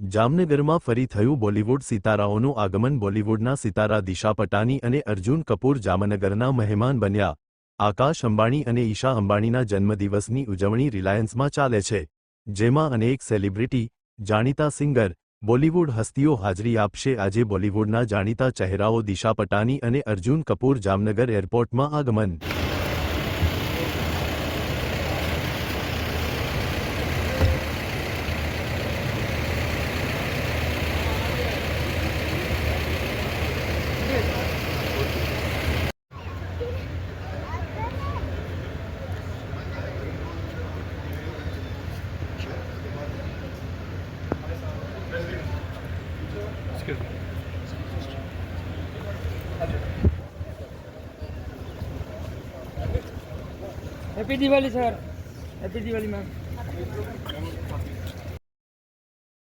જામનગરમાં ફરી થયું બોલિવૂડ સિતારાઓનું આગમન બોલિવૂડના સિતારા દિશા પટાની અને અર્જુન કપૂર જામનગરના મહેમાન બન્યા. આકાશ અંબાણી અને ઈશા અંબાણીના જન્મદિવસની ઉજવણી રિલાયન્સમાં ચાલે છે, જેમાં અનેક સેલિબ્રિટી, જાણીતા સિંગર, બોલિવૂડ હસ્તીઓ હાજરી આપશે. આજે બોલિવૂડના જાણીતા ચહેરાઓ દિશા પટાની અને અર્જુન કપૂર જામનગર એરપોર્ટમાં આગમન happy Diwali sir happy Diwali ma'am